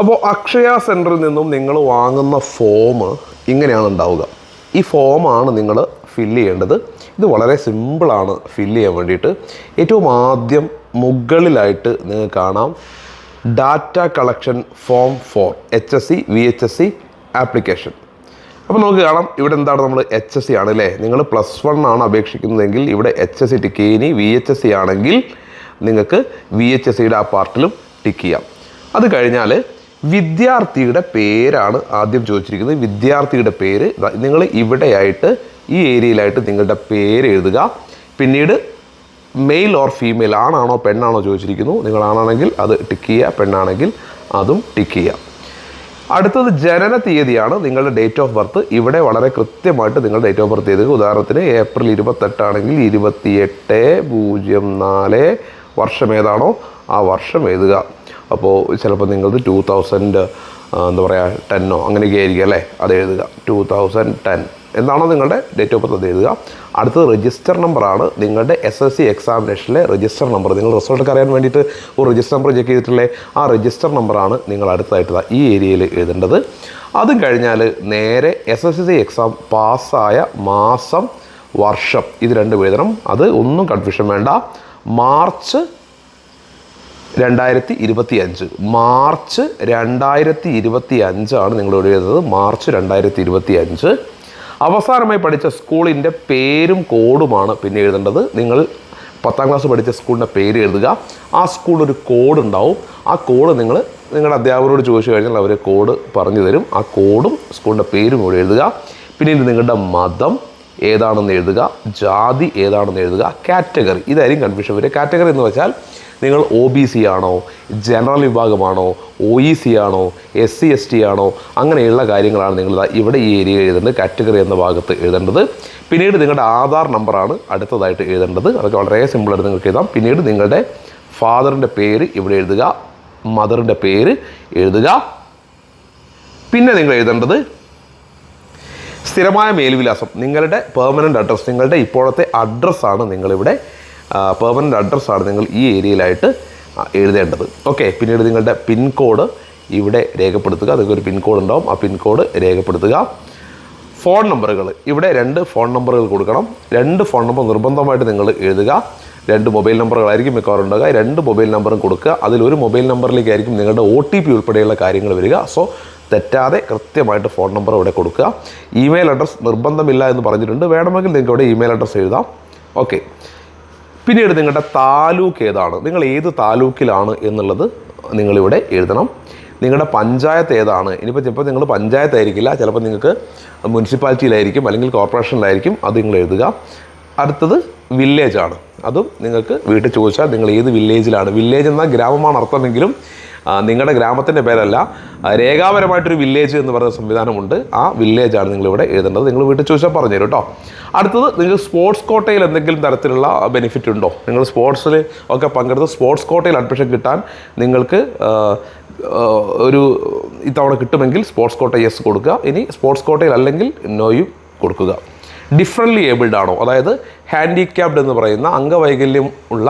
അപ്പോൾ അക്ഷയ സെന്ററിൽ നിന്നും നിങ്ങൾ വാങ്ങുന്ന ഫോം ഇങ്ങനെയാണ് ഉണ്ടാവുക. ഈ ഫോമാണ് നിങ്ങൾ ഫില്ല് ചെയ്യേണ്ടത്. ഇത് വളരെ സിമ്പിളാണ് ഫില്ല് ചെയ്യാൻ വേണ്ടിയിട്ട്. ഏറ്റവും ആദ്യം മുകളിലായിട്ട് നിങ്ങൾക്ക് കാണാം. Data collection form for H S C V H S C application അപ്പോൾ നമുക്ക് കാണാം ഇവിടെ എന്താണ് നമ്മൾ എച്ച് എസ് സി ആണ് അല്ലേ? നിങ്ങൾ പ്ലസ് വൺ ആണ് അപേക്ഷിക്കുന്നതെങ്കിൽ ഇവിടെ എച്ച് എസ് സി ടിക്ക് ഇനി വി എച്ച് എസ് സി ആണെങ്കിൽ നിങ്ങൾക്ക് വി എച്ച് എസ് സിയുടെ ആ പാർട്ടിലും ടിക്ക് ചെയ്യാം. അത് കഴിഞ്ഞാൽ വിദ്യാർത്ഥിയുടെ പേരാണ് ആദ്യം ചോദിച്ചിരിക്കുന്നത്. വിദ്യാർത്ഥിയുടെ പേര്. നിങ്ങൾ ഇവിടെയായിട്ട് ഈ ഏരിയയിലായിട്ട് നിങ്ങളുടെ പേര് എഴുതുക. പിന്നീട് മെയിൽ ഓർ ഫീമെയിൽ ആണാണോ പെണ്ണാണോ ചോദിച്ചിരിക്കുന്നു. നിങ്ങൾ ആണാണെങ്കിൽ അത് ടിക്ക് ചെയ്യുക പെണ്ണാണെങ്കിൽ അതും ടിക്ക് ചെയ്യുക. അടുത്തത് ജനന തീയതിയാണ്. നിങ്ങളുടെ ഡേറ്റ് ഓഫ് ബർത്ത് ഇവിടെ വളരെ കൃത്യമായിട്ട് നിങ്ങളുടെ ഡേറ്റ് ഓഫ് ബർത്ത് എഴുതുക. ഉദാഹരണത്തിന് ഏപ്രിൽ ഇരുപത്തെട്ടാണെങ്കിൽ ഇരുപത്തിയെട്ട് പൂജ്യം നാല് വർഷം ഏതാണോ ആ വർഷം എഴുതുക. അപ്പോൾ ചിലപ്പോൾ നിങ്ങൾക്ക് ടു തൗസൻഡ് എന്താ പറയുക ടെന്നോ അങ്ങനെയൊക്കെ ആയിരിക്കും അല്ലേ? അത് എഴുതുക. ടു തൗസൻഡ് ടെൻ എന്താണോ നിങ്ങളുടെ ഡേറ്റ് ഓഫ് ബർത്ത് അത് എഴുതുക. അടുത്തത് രജിസ്റ്റർ നമ്പറാണ് നിങ്ങളുടെ എസ് എസ് സി എക്സാമിനേഷനിലെ രജിസ്റ്റർ നമ്പർ നിങ്ങൾ റിസൾട്ടൊക്കെ അറിയാൻ വേണ്ടിയിട്ട് ഒരു രജിസ്റ്റർ നമ്പർ ചെക്ക് ചെയ്തിട്ടില്ലേ ആ രജിസ്റ്റർ നമ്പറാണ് നിങ്ങൾ അടുത്തായിട്ട് ഈ ഏരിയയിൽ എഴുതേണ്ടത്. അതും കഴിഞ്ഞാൽ നേരെ എസ് എസ് സി എക്സാം പാസ്സായ മാസം വർഷം. ഇത് രണ്ടും എഴുതണം. അത് ഒന്നും കൺഫ്യൂഷൻ വേണ്ട. മാർച്ച് രണ്ടായിരത്തി ഇരുപത്തി അഞ്ച് മാർച്ച് രണ്ടായിരത്തി ഇരുപത്തി അഞ്ചാണ് നിങ്ങൾ എഴുതുന്നത് മാർച്ച് രണ്ടായിരത്തി ഇരുപത്തി അഞ്ച് അവസാനമായി പഠിച്ച സ്കൂളിന്റെ പേരും കോഡുമാണ് പിന്നെ എഴുതേണ്ടത്. നിങ്ങൾ പത്താം ക്ലാസ് പഠിച്ച സ്കൂളിന്റെ പേര് എഴുതുക. ആ സ്കൂളിലൊരു കോഡ് ഉണ്ടാവും ആ കോഡ് നിങ്ങൾ നിങ്ങളുടെ അധ്യാപകരോട് ചോദിച്ചു കഴിഞ്ഞാൽ അവർ കോഡ് പറഞ്ഞു തരും. ആ കോഡും സ്കൂളിന്റെ പേരും കൂടെ എഴുതുക. പിന്നീട് നിങ്ങളുടെ മതം ഏതാണെന്ന് എഴുതുക. ജാതി ഏതാണെന്ന് എഴുതുക. കാറ്റഗറി. ഇതായിരിക്കും കൺഫ്യൂഷൻ വരിക. കാറ്റഗറി എന്ന് വെച്ചാൽ നിങ്ങൾ ഒ ബി സി ആണോ ജനറൽ വിഭാഗമാണോ ഒ ഇ സി ആണോ എസ് സി എസ് ടി ആണോ അങ്ങനെയുള്ള കാര്യങ്ങളാണ് നിങ്ങൾ ഇവിടെ ഈ ഏരിയ എഴുതേണ്ടത് കാറ്റഗറി എന്ന ഭാഗത്ത് എഴുതേണ്ടത്. പിന്നീട് നിങ്ങളുടെ ആധാർ നമ്പറാണ് അടുത്തതായിട്ട് എഴുതേണ്ടത്. അതൊക്കെ വളരെ സിമ്പിളായിട്ട് നിങ്ങൾക്ക് എഴുതാം. പിന്നീട് നിങ്ങളുടെ ഫാദറിന്റെ പേര് ഇവിടെ എഴുതുക മദറിന്റെ പേര് എഴുതുക. പിന്നെ നിങ്ങൾ എഴുതേണ്ടത് സ്ഥിരമായ മേൽവിലാസം നിങ്ങളുടെ പെർമനന്റ് അഡ്രസ്സ് നിങ്ങളുടെ ഇപ്പോഴത്തെ അഡ്രസ്സാണ് നിങ്ങളിവിടെ പെർമനന്റ് അഡ്രസ്സാണ് നിങ്ങൾ ഈ ഏരിയയിലായിട്ട് എഴുതേണ്ടത്. ഓക്കെ പിന്നീട് നിങ്ങളുടെ പിൻകോഡ് ഇവിടെ രേഖപ്പെടുത്തുക. അതൊക്കെ ഒരു പിൻകോഡ് ഉണ്ടാവും. ആ പിൻകോഡ് രേഖപ്പെടുത്തുക. ഫോൺ നമ്പറുകൾ ഇവിടെ രണ്ട് ഫോൺ നമ്പറുകൾ കൊടുക്കണം. രണ്ട് ഫോൺ നമ്പർ നിർബന്ധമായിട്ട് നിങ്ങൾ എഴുതുക. രണ്ട് മൊബൈൽ നമ്പറുകളായിരിക്കും മിക്കവാറും ഉണ്ടാകുക രണ്ട് മൊബൈൽ നമ്പറും കൊടുക്കുക. അതിലൊരു മൊബൈൽ നമ്പറിലേക്കായിരിക്കും നിങ്ങളുടെ ഒ ടി പി ഉൾപ്പെടെയുള്ള കാര്യങ്ങൾ വരിക. സോ തെറ്റാതെ കൃത്യമായിട്ട് ഫോൺ നമ്പർ ഇവിടെ കൊടുക്കുക. ഇമെയിൽ അഡ്രസ്സ് നിർബന്ധമില്ല എന്ന് പറഞ്ഞിട്ടുണ്ട്. വേണമെങ്കിൽ നിങ്ങൾക്ക് ഇവിടെ ഇമെയിൽ അഡ്രസ്സ് എഴുതാം. ഓക്കെ പിന്നീട് നിങ്ങളുടെ താലൂക്ക് ഏതാണ്? നിങ്ങൾ ഏത് താലൂക്കിലാണ് എന്നുള്ളത് നിങ്ങളിവിടെ എഴുതണം. നിങ്ങളുടെ പഞ്ചായത്ത് ഏതാണ്? ഇനിയിപ്പോൾ ചിലപ്പോൾ നിങ്ങൾ പഞ്ചായത്തായിരിക്കില്ല. ചിലപ്പോൾ നിങ്ങൾക്ക് മുനിസിപ്പാലിറ്റിയിലായിരിക്കും അല്ലെങ്കിൽ കോർപ്പറേഷനിലായിരിക്കും. അത് നിങ്ങൾ എഴുതുക. അടുത്തത് വില്ലേജാണ് അതും നിങ്ങൾക്ക് വീട്ടിൽ ചോദിച്ചാൽ നിങ്ങൾ ഏത് വില്ലേജിലാണ് വില്ലേജ് എന്നാൽ ഗ്രാമമാണ് അർത്ഥമെങ്കിലും നിങ്ങളുടെ ഗ്രാമത്തിന്റെ പേരല്ല രേഖാപരമായിട്ടൊരു വില്ലേജ് എന്ന് പറയുന്ന സംവിധാനമുണ്ട്. ആ വില്ലേജാണ് നിങ്ങളിവിടെ എഴുതേണ്ടത്. നിങ്ങൾ വീട്ടിൽ ചോദിച്ചാൽ പറഞ്ഞു തരും കേട്ടോ. അടുത്തത് നിങ്ങൾ സ്പോർട്സ് കോട്ടയിൽ എന്തെങ്കിലും തരത്തിലുള്ള ബെനിഫിറ്റ് ഉണ്ടോ? നിങ്ങൾ സ്പോർട്സിൽ ഒക്കെ പങ്കെടുത്ത് സ്പോർട്സ് കോട്ടയിൽ അഡ്മിഷൻ കിട്ടാൻ നിങ്ങൾക്ക് ഒരു ഇത്തവണ കിട്ടുമെങ്കിൽ സ്പോർട്സ് കോട്ട യെസ് കൊടുക്കുക. ഇനി സ്പോർട്സ് കോട്ടയിൽ അല്ലെങ്കിൽ നോയും കൊടുക്കുക. ഡിഫറന്റ്ലി ഏബിൾഡ് ആണോ? അതായത് ഹാൻഡിക്യാപ്ഡ് എന്ന് പറയുന്ന അംഗവൈകല്യം ഉള്ള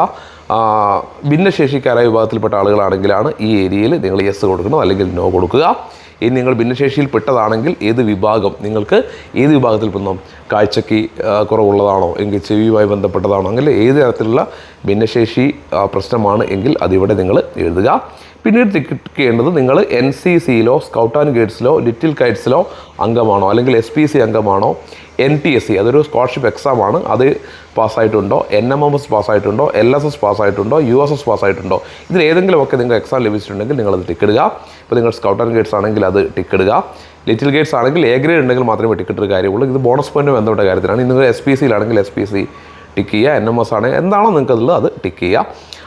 ഭിന്നശേഷിക്കാരായ വിഭാഗത്തിൽപ്പെട്ട ആളുകളാണെങ്കിലാണ് ഈ ഏരിയയിൽ നിങ്ങൾ യെസ് കൊടുക്കണം അല്ലെങ്കിൽ നോ കൊടുക്കുക. ഇനി നിങ്ങൾ ഭിന്നശേഷിയിൽ പെട്ടതാണെങ്കിൽ ഏത് വിഭാഗം? നിങ്ങൾക്ക് ഏത് വിഭാഗത്തിൽ പെടുന്നു? കാഴ്ചയ്ക്ക് കുറവുള്ളതാണോ? എങ്കിൽ ചെവിയുമായി ബന്ധപ്പെട്ടതാണോ? അങ്ങനെ ഏത് തരത്തിലുള്ള ഭിന്നശേഷി പ്രശ്നമാണ് എങ്കിൽ അതിവിടെ നിങ്ങൾ എഴുതുക. പിന്നീട് ടിക്കറ്റ് ചെയ്യേണ്ടത് നിങ്ങൾ എൻ സി സിയിലോ സ്കൗട്ട് ആൻഡ് ഗൈഡ്സിലോ ലിറ്റിൽ ഗൈഡ്സിലോ അംഗമാണോ? അല്ലെങ്കിൽ എസ് പി സി അംഗമാണോ? എൻ ടി എസ് സി അതൊരു സ്കോളർഷിപ്പ് എക്സാമാണ് അത് പാസ്സായിട്ടുണ്ടോ? എൻ എം എം എസ് പാസ്സായിട്ടുണ്ടോ? എൽ എസ് എസ് പാസ്സായിട്ടുണ്ടോ? യു എസ് എസ് പാസ്സായിട്ടുണ്ടോ? ഇതിൽ ഏതെങ്കിലുമൊക്കെ നിങ്ങൾക്ക് എക്സാം ലഭിച്ചിട്ടുണ്ടെങ്കിൽ നിങ്ങളത് ടിക്കിടുക ഇപ്പോൾ നിങ്ങൾ സ്കൗട്ട് ആൻഡ് ഗൈഡ്സ് ആണെങ്കിൽ അത് ടിക്കിടുക ലിറ്റിൽ ഗേറ്റ്സ് ആണെങ്കിൽ എ ഗ്രേഡ് ഉണ്ടെങ്കിൽ മാത്രമേ ടിക്കറ്റ് കാര്യമുള്ളൂ. ഇത് ബോണസ് പോയിന്റ് ബന്ധപ്പെട്ട കാര്യത്തിലാണ്. നിങ്ങൾ എസ് പി സിയിലാണെങ്കിൽ എസ് പി സി ടിക്ക് ചെയ്യുക. എൻ എം എസ് ആണെങ്കിൽ എന്താണോ നിങ്ങൾക്ക് അതിൽ അത് ടിക്ക് ചെയ്യുക.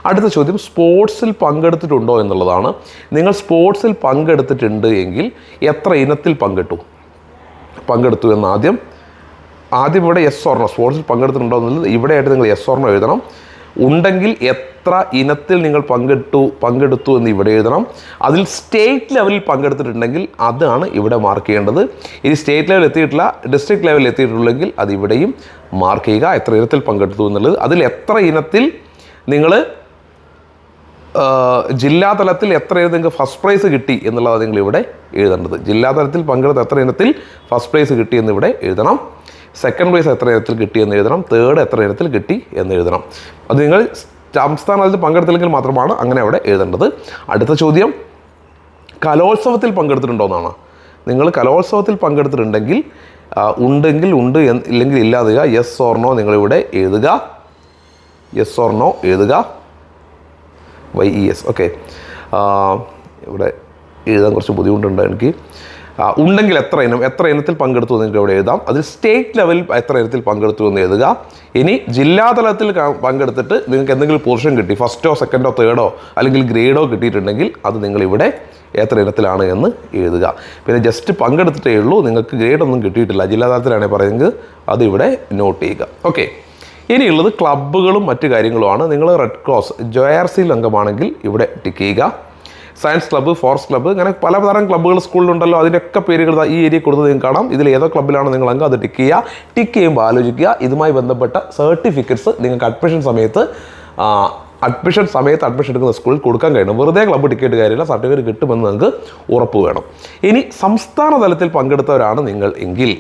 അടുത്ത ചോദ്യം സ്പോർട്സിൽ പങ്കെടുത്തിട്ടുണ്ടോ എന്നുള്ളതാണ്. നിങ്ങൾ സ്പോർട്സിൽ പങ്കെടുത്തിട്ടുണ്ട് എങ്കിൽ എത്ര ഇനത്തിൽ പങ്കെടുത്തു പങ്കെടുത്തു എന്ന് ആദ്യം ഇവിടെ എസ് ഓർണോ സ്പോർട്സിൽ പങ്കെടുത്തിട്ടുണ്ടോ എന്നുള്ളത് ഇവിടെയായിട്ട് നിങ്ങൾ എസ് ഓർണോ എഴുതണം. ഉണ്ടെങ്കിൽ എത്ര ഇനത്തിൽ നിങ്ങൾ പങ്കെടുത്തു പങ്കെടുത്തു എന്ന് ഇവിടെ എഴുതണം. അതിൽ സ്റ്റേറ്റ് ലെവലിൽ പങ്കെടുത്തിട്ടുണ്ടെങ്കിൽ അതാണ് ഇവിടെ മാർക്ക് ചെയ്യേണ്ടത്. ഇനി സ്റ്റേറ്റ് ലെവൽ എത്തിയിട്ടില്ല ഡിസ്ട്രിക്ട് ലെവലിൽ എത്തിയിട്ടുള്ളെങ്കിൽ അത് ഇവിടെയും മാർക്ക് ചെയ്യുക എത്ര ഇനത്തിൽ പങ്കെടുത്തു എന്നുള്ളത്. അതിൽ എത്ര ഇനത്തിൽ നിങ്ങൾ ജില്ലാ തലത്തിൽ എത്ര ഇനം നിങ്ങൾക്ക് ഫസ്റ്റ് പ്രൈസ് കിട്ടി എന്നുള്ളത് നിങ്ങൾ ഇവിടെ എഴുതേണ്ടത്. ജില്ലാ തലത്തിൽ പങ്കെടുത്ത എത്ര ഇനത്തിൽ ഫസ്റ്റ് പ്രൈസ് കിട്ടി എന്ന് ഇവിടെ എഴുതണം. സെക്കൻഡ് പ്രൈസ് എത്ര ഇനത്തിൽ കിട്ടി എന്ന് എഴുതണം തേർഡ് എത്ര ഇനത്തിൽ കിട്ടി എന്ന് എഴുതണം. അത് നിങ്ങൾ സംസ്ഥാന തലത്തിൽ പങ്കെടുത്തില്ലെങ്കിൽ മാത്രമാണ് അങ്ങനെ അവിടെ എഴുതേണ്ടത്. അടുത്ത ചോദ്യം കലോത്സവത്തിൽ പങ്കെടുത്തിട്ടുണ്ടോ എന്നാണ്. നിങ്ങൾ കലോത്സവത്തിൽ പങ്കെടുത്തിട്ടുണ്ടെങ്കിൽ ഉണ്ടെങ്കിൽ ഉണ്ട് ഇല്ലെങ്കിൽ ഇല്ലാതുക യെസ് ഓർണോ നിങ്ങളിവിടെ എഴുതുക. യെസ് ഓർണോ എഴുതുക. വൈ ഇ എസ് ഓക്കെ ഇവിടെ എഴുതാൻ കുറച്ച് ബുദ്ധിമുട്ടുണ്ട് എനിക്ക്. ഉണ്ടെങ്കിൽ എത്ര ഇനം എത്ര ഇനത്തിൽ പങ്കെടുത്തു എന്ന് നിങ്ങൾക്ക് ഇവിടെ എഴുതാം. അതിൽ സ്റ്റേറ്റ് ലെവലിൽ എത്ര ഇനത്തിൽ പങ്കെടുത്തു എന്ന് എഴുതുക. ഇനി ജില്ലാ തലത്തിൽ പങ്കെടുത്തിട്ട് നിങ്ങൾക്ക് എന്തെങ്കിലും പോർഷൻ കിട്ടി. ഫസ്റ്റോ സെക്കൻഡോ തേർഡോ അല്ലെങ്കിൽ ഗ്രേഡോ കിട്ടിയിട്ടുണ്ടെങ്കിൽ അത് നിങ്ങളിവിടെ എത്ര ഇനത്തിലാണ് എന്ന് എഴുതുക. പിന്നെ ജസ്റ്റ് പങ്കെടുത്തിട്ടേ ഉള്ളൂ. നിങ്ങൾക്ക് ഗ്രേഡ് ഒന്നും കിട്ടിയിട്ടില്ല. ജില്ലാ തലത്തിലാണെങ്കിൽ പറയുന്നത്. അത് ഇവിടെ നോട്ട് ചെയ്യുക. ഓക്കെ ഇനിയുള്ളത് ക്ലബ്ബുകളും മറ്റു കാര്യങ്ങളുമാണ്. നിങ്ങൾ റെഡ് ക്രോസ് ജോയാർസിയിൽ അംഗമാണെങ്കിൽ ഇവിടെ ടിക്ക് ചെയ്യുക. സയൻസ് ക്ലബ്ബ് ഫോറസ്റ്റ് ക്ലബ്ബ് അങ്ങനെ പലതരം ക്ലബ്ബുകൾ സ്കൂളിലുണ്ടല്ലോ അതിന്റെയൊക്കെ പേരുകൾ ഈ ഏരിയ കൊടുത്ത് നിങ്ങൾക്ക് കാണാം. ഇതിൽ ഏതോ ക്ലബ്ബിലാണ് നിങ്ങൾ അംഗം അത് ടിക്ക് ചെയ്യുക. ടിക്ക് ചെയ്യുമ്പോൾ ആലോചിക്കുക. ഇതുമായി ബന്ധപ്പെട്ട സർട്ടിഫിക്കറ്റ്സ് നിങ്ങൾക്ക് അഡ്മിഷൻ സമയത്ത് അഡ്മിഷൻ സമയത്ത് അഡ്മിഷൻ എടുക്കുന്ന സ്കൂളിൽ കൊടുക്കാൻ കഴിയണം. വെറുതെ ക്ലബ്ബ് ടിക്കറ്റ് കാര്യമില്ല. സർട്ടിഫിക്കറ്റ് കിട്ടുമെന്ന് നിങ്ങൾക്ക് ഉറപ്പ് വേണം. ഇനി സംസ്ഥാന തലത്തിൽ പങ്കെടുത്തവരാണ് നിങ്ങൾ എങ്കിൽ.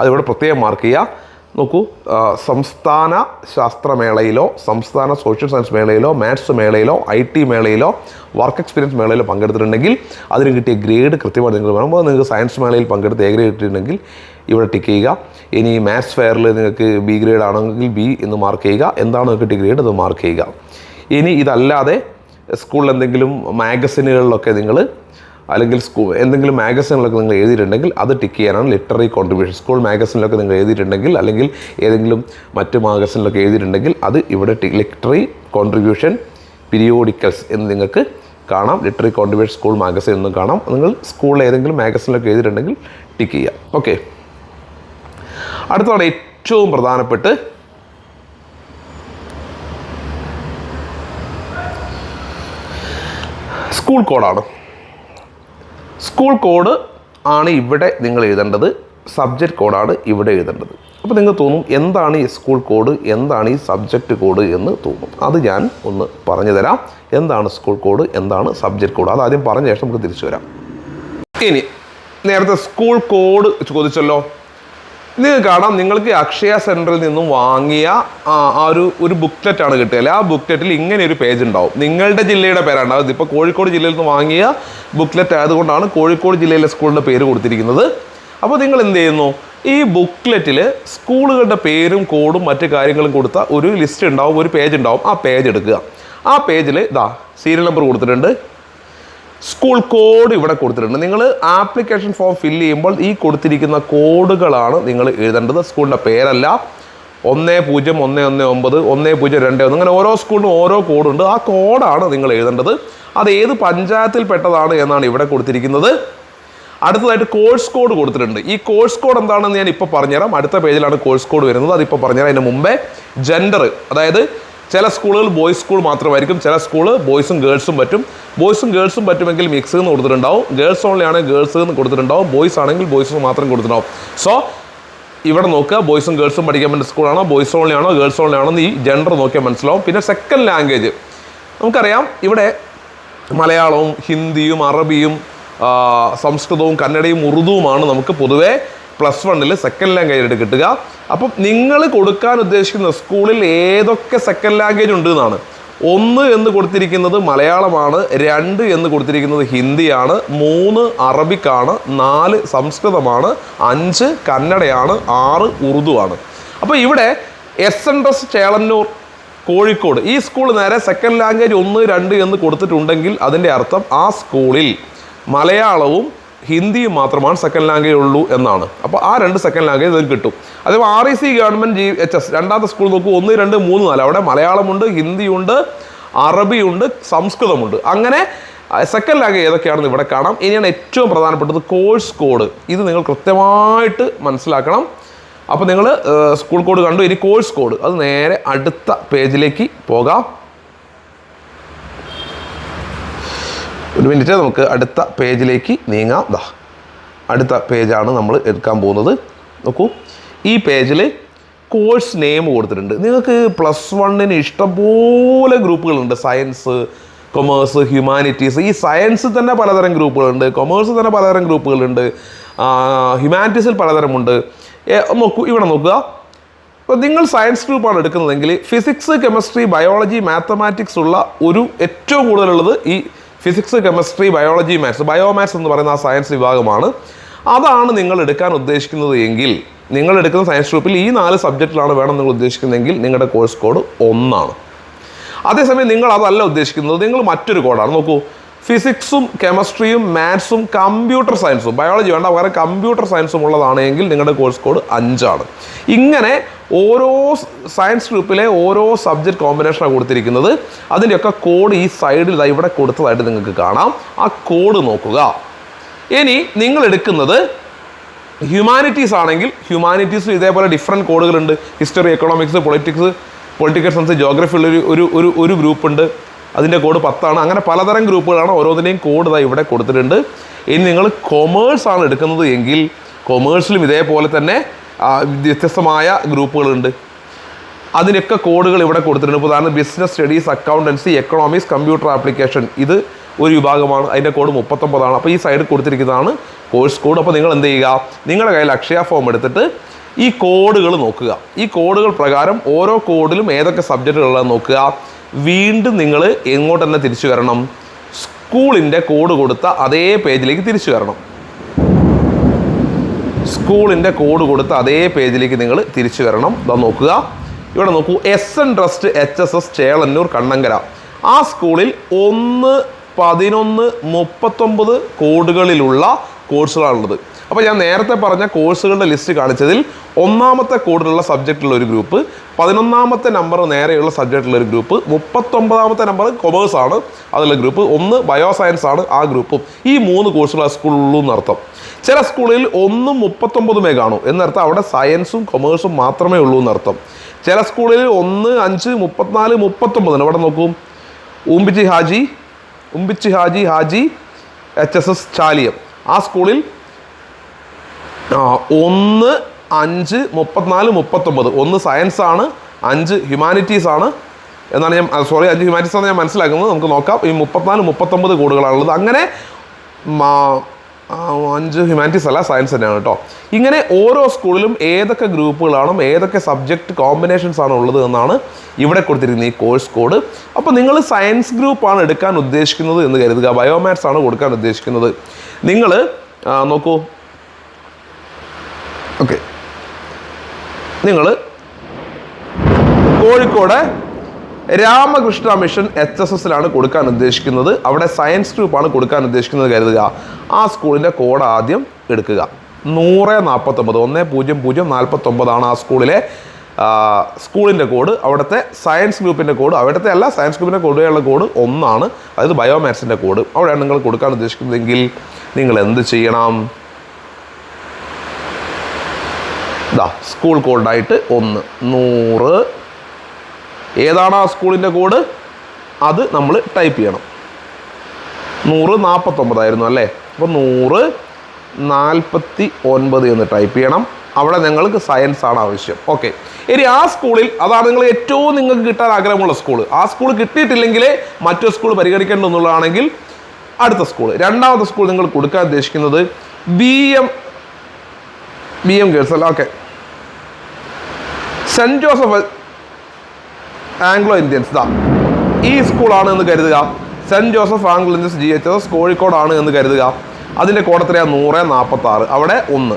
അതിവിടെ പ്രത്യേകം മാർക്ക് ചെയ്യുക. നോക്കൂ. സംസ്ഥാന ശാസ്ത്രമേളയിലോ സംസ്ഥാന സോഷ്യൽ സയൻസ് മേളയിലോ മാത്സ് മേളയിലോ ഐ ടി മേളയിലോ വർക്ക് എക്സ്പീരിയൻസ് മേളയിലോ പങ്കെടുത്തിട്ടുണ്ടെങ്കിൽ അതിന് കിട്ടിയ ഗ്രേഡ് കൃത്യമായി നിങ്ങൾ വേണം. നിങ്ങൾക്ക് സയൻസ് മേളയിൽ പങ്കെടുത്ത് എ ഗ്രേഡ് കിട്ടിയിട്ടുണ്ടെങ്കിൽ ഇവിടെ ടിക്ക് ചെയ്യുക. ഇനി മാത്സ് ഫെയറിൽ നിങ്ങൾക്ക് ബി ഗ്രേഡ് ആണെങ്കിൽ ബി എന്ന് മാർക്ക് ചെയ്യുക. എന്താണ് നിങ്ങൾക്ക് കിട്ടിയ ഗ്രേഡ് അത് മാർക്ക് ചെയ്യുക. ഇനി ഇതല്ലാതെ സ്കൂളിൽ എന്തെങ്കിലും മാഗസിനുകളിലൊക്കെ നിങ്ങൾ അല്ലെങ്കിൽ സ്കൂൾ എന്തെങ്കിലും മാഗസിനിലൊക്കെ നിങ്ങൾ എഴുതിയിട്ടുണ്ടെങ്കിൽ അത് ടിക്ക് ചെയ്യാനാണ് ലിറ്റററി കോൺട്രിബ്യൂഷൻ. സ്കൂൾ മാഗസിനിലൊക്കെ നിങ്ങൾ എഴുതിയിട്ടുണ്ടെങ്കിൽ അല്ലെങ്കിൽ ഏതെങ്കിലും മറ്റു മാഗസിനിലൊക്കെ എഴുതിയിട്ടുണ്ടെങ്കിൽ അത് ഇവിടെ ലിറ്റററി കോൺട്രിബ്യൂഷൻ പീരിയോഡിക്കൽസ് എന്ന് നിങ്ങൾക്ക് കാണാം. ലിറ്റററി കോൺട്രിബ്യൂഷൻ സ്കൂൾ മാഗസിൻ എന്നും കാണാം. നിങ്ങൾ സ്കൂളിൽ ഏതെങ്കിലും മാഗസിനിലൊക്കെ എഴുതിയിട്ടുണ്ടെങ്കിൽ ടിക്ക് ചെയ്യാം ഓക്കെ. അടുത്തതാണ് ഏറ്റവും പ്രധാനപ്പെട്ട് സ്കൂൾ കോഡാണ്. സ്കൂൾ കോഡ് ആണ് ഇവിടെ നിങ്ങൾ എഴുതേണ്ടത്. സബ്ജക്റ്റ് കോഡാണ് ഇവിടെ എഴുതേണ്ടത്. അപ്പോൾ നിങ്ങൾ തോന്നും എന്താണ് ഈ സ്കൂൾ കോഡ് എന്താണ് ഈ സബ്ജക്റ്റ് കോഡ് എന്ന് തോന്നും. അത് ഞാൻ ഒന്ന് പറഞ്ഞു തരാം. എന്താണ് സ്കൂൾ കോഡ് എന്താണ് സബ്ജക്റ്റ് കോഡ് അത് ആദ്യം പറഞ്ഞ ശേഷം നമുക്ക് തിരിച്ചു വരാം. ഇനി നേരത്തെ സ്കൂൾ കോഡ് ചോദിച്ചല്ലോ. നിങ്ങൾക്ക് കാണാം. നിങ്ങൾക്ക് അക്ഷയ സെന്ററിൽ നിന്നും വാങ്ങിയ ആ ഒരു ഒരു ബുക്ക്ലെറ്റ് ആണ് കിട്ടിയാൽ ആ ബുക്ക്ലെറ്റിൽ ഇങ്ങനെ ഒരു പേജ് ഉണ്ടാവും. നിങ്ങളുടെ ജില്ലയുടെ പേരാണ്. അത് ഇപ്പോൾ കോഴിക്കോട് ജില്ലയിൽ നിന്ന് വാങ്ങിയ ബുക്ക്ലെറ്റ് ആയതുകൊണ്ടാണ് കോഴിക്കോട് ജില്ലയിലെ സ്കൂളിന്റെ പേര് കൊടുത്തിരിക്കുന്നത്. അപ്പോൾ നിങ്ങൾ എന്ത് ചെയ്യുന്നു? ഈ ബുക്ക്ലെറ്റിൽ സ്കൂളുകളുടെ പേരും കോഡും മറ്റു കാര്യങ്ങളും കൊടുത്ത ഒരു ലിസ്റ്റ് ഉണ്ടാവും ഒരു പേജ് ഉണ്ടാവും. ആ പേജ് എടുക്കുക. ആ പേജിൽ ഇതാ സീരിയൽ നമ്പർ കൊടുത്തിട്ടുണ്ട്. സ്കൂൾ കോഡ് ഇവിടെ കൊടുത്തിട്ടുണ്ട്. നിങ്ങൾ ആപ്ലിക്കേഷൻ ഫോം ഫില്ല് ചെയ്യുമ്പോൾ ഈ കൊടുത്തിരിക്കുന്ന കോഡുകളാണ് നിങ്ങൾ എഴുതേണ്ടത്. സ്കൂളിന്റെ പേരല്ല. ഒന്ന് പൂജ്യം ഒന്ന് ഒന്ന് ഒമ്പത് ഒന്ന് പൂജ്യം രണ്ട് ഒന്ന്. അങ്ങനെ ഓരോ സ്കൂളിനും ഓരോ കോഡുണ്ട്. ആ കോഡാണ് നിങ്ങൾ എഴുതേണ്ടത്. അത് ഏത് പഞ്ചായത്തിൽ പെട്ടതാണ് എന്നാണ് ഇവിടെ കൊടുത്തിരിക്കുന്നത്. അടുത്തതായിട്ട് കോഴ്സ് കോഡ് കൊടുത്തിട്ടുണ്ട്. ഈ കോഴ്സ് കോഡ് എന്താണെന്ന് ഞാൻ ഇപ്പോൾ പറഞ്ഞുതരാം. അടുത്ത പേജിലാണ് കോഴ്സ് കോഡ് വരുന്നത്. അതിപ്പോൾ പറഞ്ഞുതരാം. അതിന് മുമ്പേ ജെൻഡർ അതായത് ചില സ്കൂളുകൾ ബോയ്സ് സ്കൂൾ മാത്രമായിരിക്കും ചില സ്കൂൾ ബോയ്സും ഗേൾസും പറ്റും. ബോയ്സും ഗേൾസും പറ്റുമെങ്കിൽ മിക്സ് എന്ന് കൊടുത്തിട്ടുണ്ടാവും. ഗേൾസ് ഓൺലി ആണെങ്കിൽ ഗേൾസ് എന്ന് കൊടുത്തിട്ടുണ്ടാവും. ബോയ്സ് ആണെങ്കിൽ ബോയ്സ് മാത്രം കൊടുത്തിട്ടുണ്ടാവും. സോ ഇവിടെ നോക്കുക. ബോയ്സും ഗേൾസും പഠിക്കാൻ പറ്റുന്ന സ്കൂളാണോ? ബോയ്സ് ഓൺലി ആണോ? ഗേൾസ് ഓൺലി ആണോ? എന്ന് ഈ ജെൻഡർ നോക്കിയാൽ മനസ്സിലാവും. പിന്നെ സെക്കൻഡ് ലാംഗ്വേജ് നമുക്കറിയാം ഇവിടെ മലയാളവും ഹിന്ദിയും അറബിയും സംസ്കൃതവും കന്നഡയും ഉറുദുവുമാണ് നമുക്ക് പൊതുവേ പ്ലസ് വണ്ണിൽ സെക്കൻഡ് ലാംഗ്വേജ് കിട്ടുക. അപ്പം നിങ്ങൾ കൊടുക്കാൻ ഉദ്ദേശിക്കുന്ന സ്കൂളിൽ ഏതൊക്കെ സെക്കൻഡ് ലാംഗ്വേജ് ഉണ്ട് എന്നാണ്. ഒന്ന് എന്ന് കൊടുത്തിരിക്കുന്നത് മലയാളമാണ് രണ്ട് എന്ന് കൊടുത്തിരിക്കുന്നത് ഹിന്ദിയാണ് മൂന്ന് അറബിക്കാണ് നാല് സംസ്കൃതമാണ് അഞ്ച് കന്നഡയാണ് ആറ് ഉറുദുവാണ്. അപ്പോൾ ഇവിടെ S N S Chelannur Kozhikode ഈ സ്കൂൾ നേരെ സെക്കൻഡ് ലാംഗ്വേജ് ഒന്ന് രണ്ട് എന്ന് കൊടുത്തിട്ടുണ്ടെങ്കിൽ അതിന്റെ അർത്ഥം ആ സ്കൂളിൽ മലയാളവും ഹിന്ദിയും മാത്രമാണ് സെക്കൻഡ് ലാംഗ്വേജ് ഉള്ളൂ എന്നാണ്. അപ്പോൾ ആ രണ്ട് സെക്കൻഡ് ലാംഗ്വേജ് ഇതിൽ കിട്ടും. അതേപോലെ R E C government G H S രണ്ടാമത്തെ സ്കൂൾ നോക്കൂ ഒന്ന് രണ്ട് മൂന്ന് നാല്. അവിടെ മലയാളമുണ്ട് ഹിന്ദിയുണ്ട് അറബിയുണ്ട് സംസ്കൃതമുണ്ട്. അങ്ങനെ സെക്കൻഡ് ലാംഗ്വേജ് ഏതൊക്കെയാണെന്ന് ഇവിടെ കാണാം. ഇനിയാണ് ഏറ്റവും പ്രധാനപ്പെട്ടത് കോഴ്സ് കോഡ് ഇത് നിങ്ങൾ കൃത്യമായിട്ട് മനസ്സിലാക്കണം. അപ്പോൾ നിങ്ങൾ സ്കൂൾ കോഡ് കണ്ടു. ഇനി കോഴ്സ് കോഡ് അത് നേരെ അടുത്ത പേജിലേക്ക് പോകാം. ഒരു മിനിറ്റ് നമുക്ക് അടുത്ത പേജിലേക്ക് നീങ്ങാം. ദാ അടുത്ത പേജാണ് നമ്മൾ എടുക്കാൻ പോകുന്നത്. നോക്കൂ ഈ പേജിൽ കോഴ്സ് നെയിം കൊടുത്തിട്ടുണ്ട്. നിങ്ങൾക്ക് പ്ലസ് വണ്ണിന് ഇഷ്ടംപോലെ ഗ്രൂപ്പുകളുണ്ട്. Science commerce humanities. ഈ സയൻസിൽ തന്നെ പലതരം ഗ്രൂപ്പുകളുണ്ട്. കൊമേഴ്സിൽ തന്നെ പലതരം ഗ്രൂപ്പുകളുണ്ട്. ഹ്യൂമാനിറ്റീസിൽ പലതരമുണ്ട്. നോക്കൂ ഇവിടെ നോക്കുക. അപ്പോൾ നിങ്ങൾ സയൻസ് ഗ്രൂപ്പാണ് എടുക്കുന്നതെങ്കിൽ ഫിസിക്സ് കെമിസ്ട്രി ബയോളജി മാത്തമാറ്റിക്സ് ഉള്ള ഒരു ഏറ്റവും കൂടുതലുള്ളത് ഈ physics chemistry biology maths biomaths എന്ന് പറയുന്ന ആ സയൻസ് വിഭാഗമാണ്. അതാണ് നിങ്ങൾ എടുക്കാൻ ഉദ്ദേശിക്കുന്നത് എങ്കിൽ നിങ്ങൾ എടുക്കുന്ന സയൻസ് ഗ്രൂപ്പിൽ ഈ നാല് സബ്ജക്റ്റിലാണ് വേണം നിങ്ങൾ ഉദ്ദേശിക്കുന്നതെങ്കിൽ നിങ്ങളുടെ കോഴ്സ് കോഡ് ഒന്നാണ്. അതേസമയം നിങ്ങൾ അതല്ല ഉദ്ദേശിക്കുന്നത് നിങ്ങൾ മറ്റൊരു കോഡാണ് നോക്കൂ ഫിസിക്സും കെമിസ്ട്രിയും മാത്സും കമ്പ്യൂട്ടർ സയൻസും. ബയോളജി വേണ്ട വേറെ കമ്പ്യൂട്ടർ സയൻസും ഉള്ളതാണെങ്കിൽ നിങ്ങളുടെ കോഴ്സ് കോഡ് അഞ്ചാണ്. ഇങ്ങനെ ഓരോ സയൻസ് ഗ്രൂപ്പിലെ ഓരോ സബ്ജക്റ്റ് കോമ്പിനേഷനാണ് കൊടുത്തിരിക്കുന്നത്. അതിന്റെയൊക്കെ കോഡ് ഈ സൈഡിൽ ഇവിടെ കൊടുത്തതായിട്ട് നിങ്ങൾക്ക് കാണാം. ആ കോഡ് നോക്കുക. ഇനി നിങ്ങൾ എടുക്കുന്നത് ഹ്യൂമാനിറ്റീസ് ആണെങ്കിൽ ഹ്യൂമാനിറ്റീസ് ഇതേപോലെ different കോഡുകളുണ്ട് history economics politics political science geography ഉള്ള ഒരു ഒരു ഒരു ഒരു ഗ്രൂപ്പ് ഉണ്ട്. അതിന്റെ കോഡ് പത്താണ്. അങ്ങനെ പലതരം ഗ്രൂപ്പുകളാണ് ഓരോന്നിന്റെയും കോഡ് ഇതാ ഇവിടെ കൊടുത്തിട്ടുണ്ട്. ഇനി നിങ്ങൾ കൊമേഴ്സ് ആണ് എടുക്കുന്നത് എങ്കിൽ കൊമേഴ്സിലും ഇതേപോലെ തന്നെ വ്യത്യസ്തമായ ഗ്രൂപ്പുകളുണ്ട്. അതിനൊക്കെ കോഡുകൾ ഇവിടെ കൊടുത്തിട്ടുണ്ട്. ഉദാഹരണം business studies accountancy economics computer application ഇത് ഒരു വിഭാഗമാണ്. അതിന്റെ കോഡ് മുപ്പത്തൊമ്പതാണ്. അപ്പോൾ ഈ സൈഡിൽ കൊടുത്തിരിക്കുന്നതാണ് കോഴ്സ് കോഡ് അപ്പോൾ നിങ്ങൾ എന്ത് ചെയ്യുക? നിങ്ങളുടെ കയ്യിൽ അക്ഷയ ഫോം എടുത്തിട്ട് ഈ കോഡുകൾ നോക്കുക. ഈ കോഡുകൾ പ്രകാരം ഓരോ കോഡിലും ഏതൊക്കെ സബ്ജക്റ്റുകളാണ് നോക്കുക. വീണ്ടും നിങ്ങൾ എങ്ങോട്ട് തന്നെ തിരിച്ചു വരണം. സ്കൂളിന്റെ കോഡ് കൊടുത്ത അതേ പേജിലേക്ക് തിരിച്ചു വരണം. സ്കൂളിന്റെ കോഡ് കൊടുത്ത അതേ പേജിലേക്ക് നിങ്ങൾ തിരിച്ചു വരണം. ഇതാ നോക്കുക. ഇവിടെ നോക്കൂ S N trust H S S Chelannur Kannankara. ആ സ്കൂളിൽ ഒന്ന് പതിനൊന്ന് മുപ്പത്തൊമ്പത് കോഡുകളിലുള്ള കോഴ്സുകളാണുള്ളത് അപ്പോൾ ഞാൻ നേരത്തെ പറഞ്ഞ കോഴ്സുകളുടെ ലിസ്റ്റ് കാണിച്ചതിൽ ഒന്നാമത്തെ കൂടുതലുള്ള സബ്ജക്റ്റുള്ള ഒരു ഗ്രൂപ്പ് പതിനൊന്നാമത്തെ നമ്പർ നേരെയുള്ള സബ്ജക്റ്റുള്ള ഒരു ഗ്രൂപ്പ് മുപ്പത്തൊമ്പതാമത്തെ നമ്പർ കൊമേഴ്സ് ആണ് അതിലുള്ള ഗ്രൂപ്പ് ഒന്ന് ബയോ സയൻസ് ആണ് ആ ഗ്രൂപ്പും. ഈ മൂന്ന് കോഴ്സുകൾ ആ സ്കൂളിലുള്ളൂ എന്നർത്ഥം. ചില സ്കൂളിൽ ഒന്നും മുപ്പത്തൊമ്പതുമേ കാണൂ എന്നർത്ഥം അവിടെ സയൻസും കൊമേഴ്സും മാത്രമേ ഉള്ളൂ എന്നർത്ഥം. ചില സ്കൂളിൽ ഒന്ന് അഞ്ച് മുപ്പത്തിനാല് മുപ്പത്തൊമ്പതിന് ഇവിടെ നോക്കൂ. Umbichi Haji Umbichi Haji Haji H S S Chaliyam. ആ സ്കൂളിൽ ഒന്ന് അഞ്ച് മുപ്പത്തിനാല് മുപ്പത്തൊമ്പത്. ഒന്ന് സയൻസ് ആണ് അഞ്ച് ഹ്യൂമാനിറ്റീസ് ആണ്. എന്നാണ് ഞാൻ സോറി അഞ്ച് ഹ്യൂമാനിറ്റീസ് ആണ് ഞാൻ മനസ്സിലാക്കുന്നത്. നമുക്ക് നോക്കാം. ഈ മുപ്പത്തിനാല് മുപ്പത്തൊമ്പത് കോഡുകളാണുള്ളത്. അങ്ങനെ അഞ്ച് ഹ്യൂമാനിറ്റീസ് അല്ല സയൻസ് തന്നെയാണ് കേട്ടോ ഇങ്ങനെ ഓരോ സ്കൂളിലും ഏതൊക്കെ ഗ്രൂപ്പുകളാണോ ഏതൊക്കെ സബ്ജക്റ്റ് കോമ്പിനേഷൻസ് ആണ് ഉള്ളത് എന്നാണ് ഇവിടെ കൊടുത്തിരിക്കുന്നത് ഈ കോഴ്സ് കോഡ് അപ്പോൾ നിങ്ങൾ സയൻസ് ഗ്രൂപ്പാണ് എടുക്കാൻ ഉദ്ദേശിക്കുന്നത് എന്ന് കരുതുക. ബയോമാത്സ് ആണ് കൊടുക്കാൻ ഉദ്ദേശിക്കുന്നത്. നിങ്ങൾ നോക്കൂ. ഓക്കെ. നിങ്ങൾ Kozhikode Ramakrishna mission H S എസിലാണ് കൊടുക്കാൻ ഉദ്ദേശിക്കുന്നത്. അവിടെ സയൻസ് ഗ്രൂപ്പാണ് കൊടുക്കാൻ ഉദ്ദേശിക്കുന്നത് കരുതുക. ആ സ്കൂളിന്റെ കോഡ് ആദ്യം എടുക്കുക. നൂറ് നാൽപ്പത്തൊമ്പത് ഒന്ന് പൂജ്യം പൂജ്യം നാൽപ്പത്തൊമ്പതാണ് ആ സ്കൂളിലെ സ്കൂളിന്റെ കോഡ്. അവിടുത്തെ സയൻസ് ഗ്രൂപ്പിന്റെ കോഡ് അവിടുത്തെ അല്ല സയൻസ് ഗ്രൂപ്പിന്റെ കോഡുകളുടെ കോഡ് ഒന്നാണ്. അതായത് ബയോമാത്സിന്റെ കോഡ്. അവിടെയാണ് നിങ്ങൾ കൊടുക്കാൻ ഉദ്ദേശിക്കുന്നതെങ്കിൽ നിങ്ങൾ എന്ത് ചെയ്യണം? ഇതാ സ്കൂൾ കോഡായിട്ട് ഒന്ന് നൂറ്. ഏതാണ് ആ സ്കൂളിന്റെ കോഡ് അത് നമ്മൾ ടൈപ്പ് ചെയ്യണം. നൂറ് നാൽപ്പത്തൊമ്പതായിരുന്നു അല്ലേ? അപ്പോൾ നൂറ് നാൽപ്പത്തി ഒൻപത് എന്ന് ടൈപ്പ് ചെയ്യണം. അവിടെ നിങ്ങൾക്ക് സയൻസ് ആണ് ആവശ്യം. ഓക്കെ ഇനി ആ സ്കൂളിൽ അതാണ് നിങ്ങൾ ഏറ്റവും നിങ്ങൾക്ക് കിട്ടാൻ ആഗ്രഹമുള്ള സ്കൂൾ ആ സ്കൂൾ കിട്ടിയിട്ടില്ലെങ്കിൽ മറ്റൊരു സ്കൂൾ പരിഗണിക്കേണ്ടതെന്നുള്ളതാണെങ്കിൽ അടുത്ത സ്കൂൾ രണ്ടാമത്തെ സ്കൂൾ നിങ്ങൾ കൊടുക്കാൻ ഉദ്ദേശിക്കുന്നത് B M B M girls അല്ല? Okay. Saint Joseph Anglo Indians ദാ ഈ സ്കൂളാണ് എന്ന് കരുതുക. Saint Joseph Anglo Indians G H S കോഴിക്കോടാണ് എന്ന് കരുതുക. അതിന്റെ കോടത്തിലാണ് നൂറ് നാൽപ്പത്തി ആറ് അവിടെ ഒന്ന്.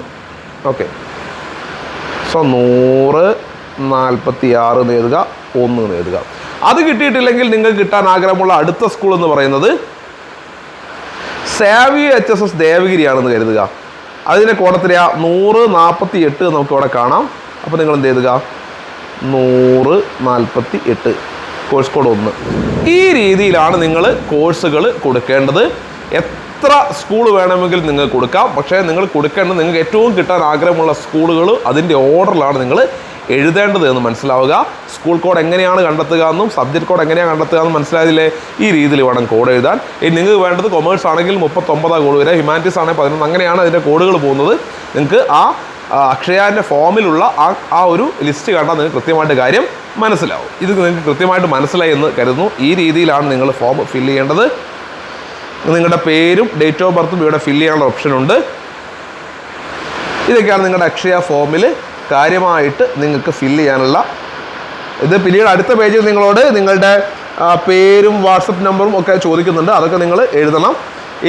ഓക്കെ. സോ നൂറ് നാൽപ്പത്തി ആറ് നേടുക ഒന്ന് നേടുക അത് കിട്ടിയിട്ടില്ലെങ്കിൽ നിങ്ങൾക്ക് കിട്ടാൻ ആഗ്രഹമുള്ള അടുത്ത സ്കൂൾ എന്ന് പറയുന്നത് സേവി എച്ച് എസ് എസ് ദേവഗിരിയാണെന്ന് കരുതുക. അതിന്റെ കോടത്തിര നൂറ് നാൽപ്പത്തി എട്ട് നമുക്ക് ഇവിടെ കാണാം. അപ്പോൾ നിങ്ങൾ എന്ത് ചെയ്തുക നൂറ് നാൽപ്പത്തി എട്ട് കോഴ്സ് കോഡ് ഒന്ന്. ഈ രീതിയിലാണ് നിങ്ങൾ കോഴ്സുകൾ കൊടുക്കേണ്ടത്. എത്ര സ്കൂൾ വേണമെങ്കിൽ നിങ്ങൾക്ക് കൊടുക്കാം. പക്ഷേ നിങ്ങൾ കൊടുക്കേണ്ടത് നിങ്ങൾക്ക് ഏറ്റവും കിട്ടാൻ ആഗ്രഹമുള്ള സ്കൂളുകൾ അതിന്റെ ഓർഡറിലാണ് നിങ്ങൾ എഴുതേണ്ടത് എന്ന് മനസ്സിലാവുക. സ്കൂൾ കോഡ് എങ്ങനെയാണ് കണ്ടെത്തുക എന്നും സബ്ജക്ട് കോഡ് എങ്ങനെയാണ് കണ്ടെത്തുക എന്നും മനസ്സിലായതില്ലേ ഈ രീതിയിൽ വേണം കോഡ് എഴുതാൻ. ഇനി നിങ്ങൾക്ക് വേണ്ടത് കൊമേഴ്സ് ആണെങ്കിൽ മുപ്പത്തൊമ്പതാം കോഡ് വരെ ഹ്യൂമാനിറ്റീസ് ആണെങ്കിൽ പതിനൊന്ന്. അങ്ങനെയാണ് അതിന്റെ കോഡുകൾ പോകുന്നത്. നിങ്ങൾക്ക് ആ അക്ഷയാന്റെ ഫോമിലുള്ള ആ ആ ഒരു ലിസ്റ്റ് കണ്ടാൽ നിങ്ങൾക്ക് കൃത്യമായിട്ട് കാര്യം മനസ്സിലാവും. ഇത് നിങ്ങൾക്ക് കൃത്യമായിട്ട് മനസ്സിലായി എന്ന് കരുതുന്നു. ഈ രീതിയിലാണ് നിങ്ങൾ ഫോം ഫില്ല് ചെയ്യേണ്ടത്. നിങ്ങളുടെ പേരും ഡേറ്റ് ഓഫ് ബർത്തും ഇവിടെ ഫില്ല് ചെയ്യാനുള്ള ഓപ്ഷൻ ഉണ്ട്. ഇതൊക്കെയാണ് നിങ്ങളുടെ അക്ഷയ ഫോമിൽ കാര്യമായിട്ട് നിങ്ങൾക്ക് ഫില്ല് ചെയ്യാനുള്ള ഇത് പിന്നീട് അടുത്ത പേജിൽ നിങ്ങളോട് നിങ്ങളുടെ പേരും വാട്സപ്പ് നമ്പറും ഒക്കെ ചോദിക്കുന്നുണ്ട്. അതൊക്കെ നിങ്ങൾ എഴുതണം.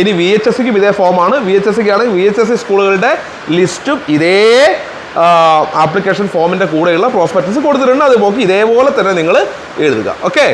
ഇനി വി എച്ച് എസ് സിക്കും ഇതേ ഫോമാണ് വി എച്ച് എസ് സിക്ക് ആണെങ്കിൽ വി എച്ച് എസ് സി സ്കൂളുകളുടെ ലിസ്റ്റും ഇതേ ആപ്ലിക്കേഷൻ ഫോമിന്റെ കൂടെയുള്ള പ്രോസ്പെക്ടസ് കൊടുത്തിട്ടുണ്ട്. അത് നോക്കി ഇതേപോലെ തന്നെ നിങ്ങൾ എഴുതുക. ഓക്കെ